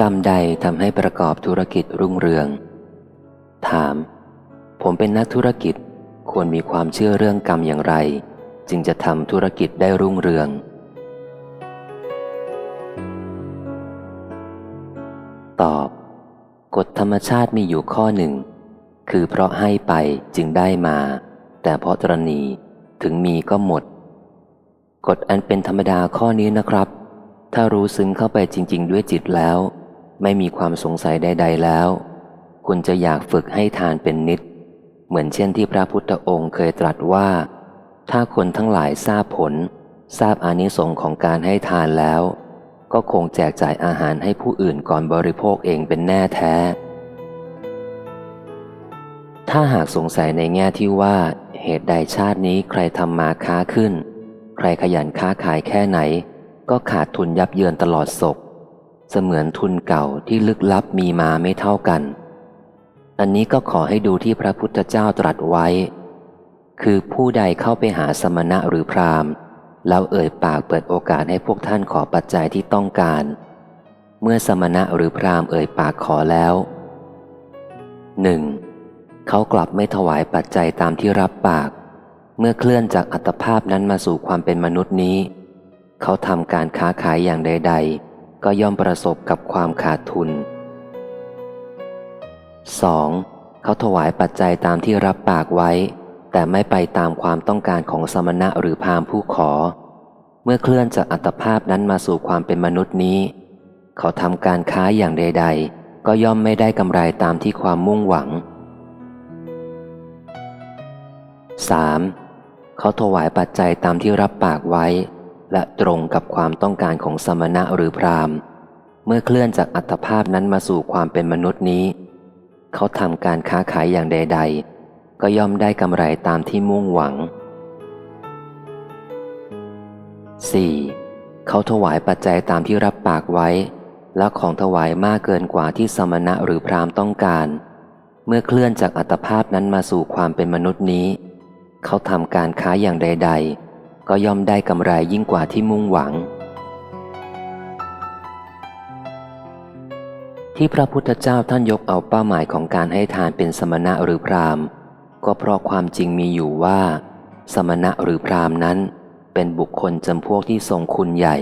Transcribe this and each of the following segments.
กรรมใดทำให้ประกอบธุรกิจรุ่งเรือง ถาม ผมเป็นนักธุรกิจควรมีความเชื่อเรื่องกรรมอย่างไร จึงจะทำธุรกิจได้รุ่งเรือง ตอบ กฎธรรมชาติมีอยู่ข้อหนึ่ง คือเพราะให้ไปจึงได้มา แต่เพราะตรณีถึงมีก็หมด กฎอันเป็นธรรมดาข้อนี้นะครับ ถ้ารู้ซึ้งเข้าไปจริง ๆ ด้วยจิตแล้ว ไม่มีความสงสัยใด ๆ แล้ว คุณจะอยากฝึกให้ทานเป็นนิด เหมือนเช่นที่พระพุทธองค์เคยตรัสว่า ถ้าคนทั้งหลายทราบผล ทราบอานิสงส์ของการให้ทานแล้ว ก็คงแจกจ่ายอาหารให้ผู้อื่นก่อนบริโภคเองเป็นแน่แท้ ถ้าหากสงสัยในแง่ที่ว่า เหตุใดชาตินี้ใครทำมาค้าขึ้น ใครขยันค้าขายแค่ไหน ก็ขาดทุนยับเยินตลอดศก เสมือนทุนเก่าที่ลึกลับมีมาไม่เท่ากัน อันนี้ก็ขอให้ดูที่พระพุทธเจ้าตรัสไว้ คือผู้ใดเข้าไปหาสมณะหรือพราหมณ์ แล้วเอ่ยปากเปิดโอกาสให้พวกท่านขอปัจจัยที่ต้องการ เมื่อสมณะหรือพราหมณ์เอ่ยปากขอแล้วหนึ่งเขากลับไม่ถวายปัจจัยตามที่รับปาก เมื่อเคลื่อนจากอัตภาพนั้นมาสู่ความเป็นมนุษย์นี้ เขาทำการค้าขายอย่างใด ๆ ก็ย่อมประสบกับความขาดทุน 2. เขาถวายปัจจัยตามที่รับปากไว้ แต่ไม่ไปตามความต้องการของสมณะหรือพามผู้ขอ เมื่อเคลื่อนจากอัตภาพนั้นมาสู่ความเป็นมนุษย์นี้ เขาทำการค้าอย่างใด ๆ ก็ย่อมไม่ได้กำไรตามที่ความมุ่งหวัง 3. เขาถวายปัจจัยตามที่รับปากไว้ และตรงกับความต้องการของสมณะหรือพราหมณ์ เมื่อเคลื่อนจากอัตภาพนั้นมาสู่ความเป็นมนุษย์นี้ เขาทำการค้าขายอย่างใด ๆ ก็ย่อมได้กำไรตามที่มุ่งหวัง 4. เขาถวายปัจจัยตามที่รับปากไว้ และของถวายมากเกินกว่าที่สมณะหรือพราหมณ์ต้องการ เมื่อเคลื่อนจากอัตภาพนั้นมาสู่ความเป็นมนุษย์นี้ เขาทำการค้าอย่างใด ๆ ก็ย่อมได้กำไรยิ่งกว่าที่มุ่งหวัง ที่พระพุทธเจ้าท่านยกเอาเป้าหมายของการให้ทานเป็นสมณะหรือพราหมณ์ก็เพราะความจริงมีอยู่ว่า สมณะหรือพราหมณ์นั้น เป็นบุคคลจำพวกที่ทรงคุณใหญ่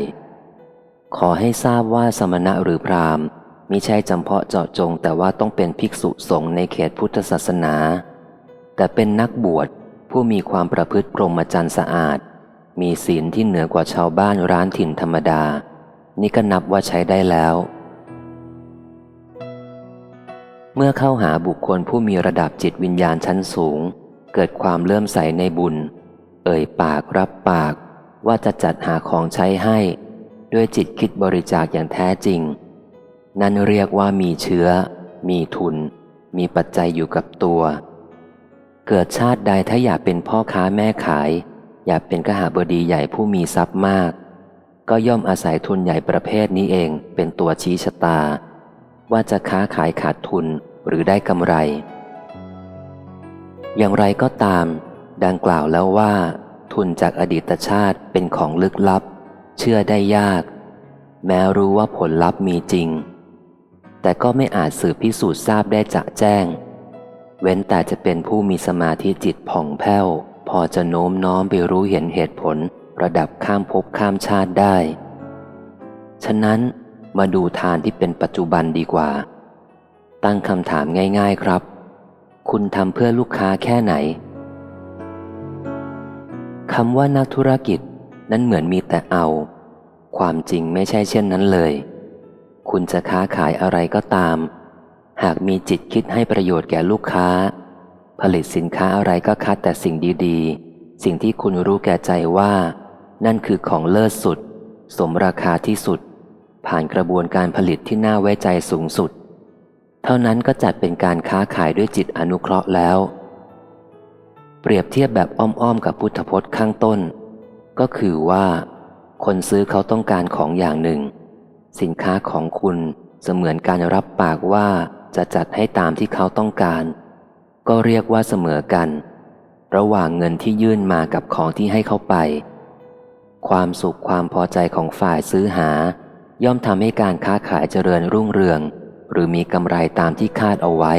ขอให้ทราบว่าสมณะหรือพราหมณ์มิใช่จำเพาะเจาะจงแต่ว่าต้องเป็นภิกษุสงฆ์ในเขตพุทธศาสนา แต่เป็นนักบวชผู้มีความประพฤติพรหมจรรย์สะอาด มีศีลที่เหนือกว่าชาวบ้านร้านถิ่นธรรมดา นี่ก็นับว่าใช้ได้แล้ว เมื่อเข้าหาบุคคลผู้มีระดับจิตวิญญาณชั้นสูง เกิดความเลื่อมใสในบุญ เอ่ยปากรับปาก ว่าจะจัดหาของใช้ให้ ด้วยจิตคิดบริจาคอย่างแท้จริง นั่นเรียกว่ามีเชื้อ มีทุน มีปัจจัยอยู่กับตัว เกิดชาติใดถ้าอยากเป็นพ่อค้าแม่ขาย อยากเป็นกหาบดีใหญ่ผู้มีทรัพย์มาก ก็ย่อมอาศัยทุนใหญ่ประเภทนี้เองเป็นตัวชี้ชะตา ว่าจะค้าขายขาดทุนหรือได้กำไร อย่างไรก็ตาม ดังกล่าวแล้วว่า ทุนจากอดีตชาติเป็นของลึกลับ เชื่อได้ยาก แม้รู้ว่าผลลัพธ์มีจริง แต่ก็ไม่อาจสืบพิสูจน์ทราบได้จะแจ้ง เว้นแต่จะเป็นผู้มีสมาธิจิตผ่องแผ้ว พอจะโน้มน้อมไปรู้เห็นเหตุผลระดับข้ามภพข้ามชาติได้ ฉะนั้นมาดูทานที่เป็นปัจจุบันดีกว่า ตั้งคำถามง่าย ๆครับ คุณทำเพื่อลูกค้าแค่ไหนคำว่านักธุรกิจนั้นเหมือนมีแต่เอา ความจริงไม่ใช่เช่นนั้นเลย คุณจะค้าขายอะไรก็ตาม หากมีจิตคิดให้ประโยชน์แก่ลูกค้า ผลิตสินค้าอะไรก็คัดแต่สิ่งดีๆ สิ่งที่คุณรู้แก่ใจว่า นั่นคือของเลิศสุด สมราคาที่สุด ผ่านกระบวนการผลิตที่น่าไว้ใจสูงสุด เท่านั้นก็จัดเป็นการค้าขายด้วยจิตอนุเคราะห์แล้ว เปรียบเทียบแบบอ้อมๆ กับพุทธพจน์ข้างต้น ก็คือว่า คนซื้อเขาต้องการของอย่างหนึ่ง สินค้าของคุณเสมือนการรับปากว่าจะจัดให้ตามที่เขาต้องการ ก็เรียกว่าเสมอกัน ระหว่างเงินที่ยื่นมากับของที่ให้เขาไป ความสุขความพอใจของฝ่ายซื้อหา ย่อมทำให้การค้าขายเจริญรุ่งเรือง หรือมีกำไรตามที่คาดเอาไว้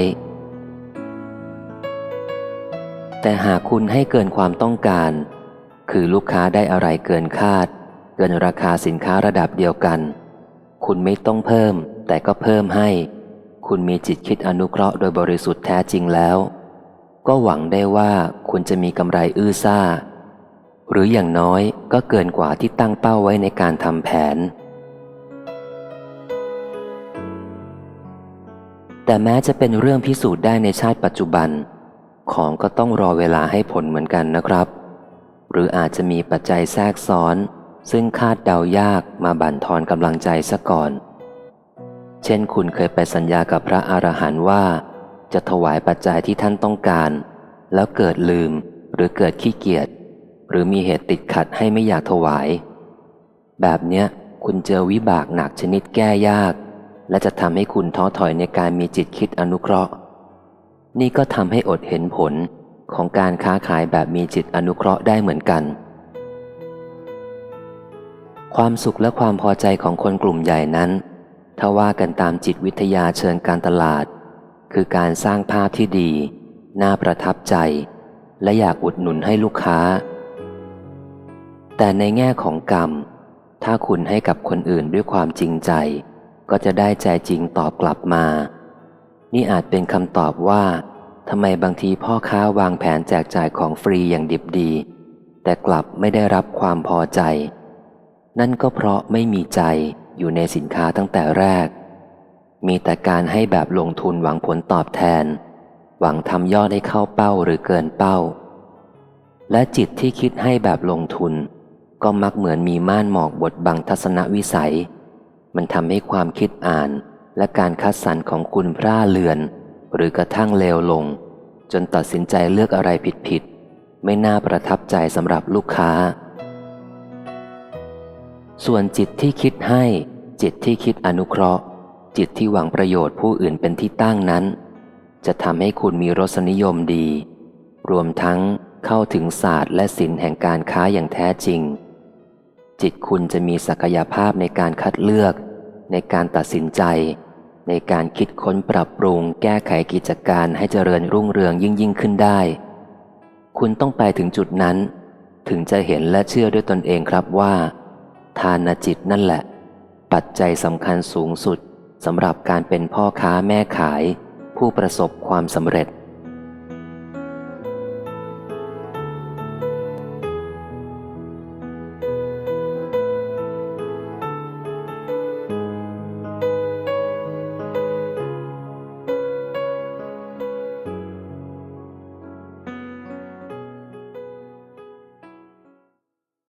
แต่หากคุณให้เกินความต้องการ คือลูกค้าได้อะไรเกินคาด เกินราคาสินค้าระดับเดียวกัน คุณไม่ต้องเพิ่ม แต่ก็เพิ่มให้ คุณมีจิตคิดอนุเคราะห์โดยบริสุทธิ์แท้จริงแล้ว ก็หวังได้ว่าคุณจะมีกำไรอื้อซ่า หรืออย่างน้อยก็เกินกว่าที่ตั้งเป้าไว้ในการทำแผน แต่แม้จะเป็นเรื่องพิสูจน์ได้ในชาติปัจจุบัน ของก็ต้องรอเวลาให้ผลเหมือนกันนะครับ หรืออาจจะมีปัจจัยแทรกซ้อน ซึ่งคาดเดายากมาบั่นทอนกำลังใจซะก่อน เช่นคุณเคยไปสัญญากับพระอรหันต์ว่า จะถวายปัจจัยที่ท่านต้องการ แล้วเกิดลืมหรือเกิดขี้เกียจหรือมีเหตุติดขัดให้ไม่อยากถวาย แบบเนี้ยคุณเจอวิบากหนักชนิดแก้ยาก และจะทำให้คุณท้อถอยในการมีจิตคิดอนุเคราะห์ นี่ก็ทำให้อดเห็นผลของการค้าขายแบบมีจิตอนุเคราะห์ได้เหมือนกัน ความสุขและความพอใจของคนกลุ่มใหญ่นั้น ถ้าว่ากันตามจิตวิทยาเชิงการตลาด คือการสร้างภาพที่ดี น่าประทับใจ และอยากอุดหนุนให้ลูกค้า แต่ในแง่ของกรรม ถ้าคุณให้กับคนอื่นด้วยความจริงใจ ก็จะได้ใจจริงตอบกลับมา นี่อาจเป็นคำตอบว่าทำไมบางทีพ่อค้าวางแผนแจกจ่ายของฟรีอย่างดิบดี แต่กลับไม่ได้รับความพอใจ นั่นก็เพราะไม่มีใจอยู่ในสินค้าตั้งแต่แรก มีแต่การให้แบบลงทุนหวังผลตอบแทน หวังทำยอดให้เข้าเป้าหรือเกินเป้า และจิตที่คิดให้แบบลงทุน ก็มักเหมือนมีม่านหมอกบดบังทัศนวิสัย มันทำให้ความคิดอ่านและการคัดสรรของคุณพร่าเลือน หรือกระทั่งเลวลง จนตัดสินใจเลือกอะไรผิดๆไม่น่าประทับใจสำหรับลูกค้า ส่วนจิตที่คิดให้ จิตที่คิดอนุเคราะห์ จิตที่หวังประโยชน์ผู้อื่นเป็นที่ตั้งนั้น จะทำให้คุณมีรสนิยมดี รวมทั้งเข้าถึงศาสตร์และศิลป์แห่งการค้าอย่างแท้จริง จิตคุณจะมีศักยภาพในการคัดเลือก ในการตัดสินใจ ในการคิดค้นปรับปรุง แก้ไขกิจการให้เจริญรุ่งเรืองยิ่งยิ่งขึ้นได้ คุณต้องไปถึงจุดนั้น ถึงจะเห็นและเชื่อด้วยตนเองครับว่า ทานจิตนั่นแหละ ปัจจัยสำคัญสูงสุด สำหรับการเป็นพ่อค้าแม่ขาย ผู้ประสบความสำเร็จ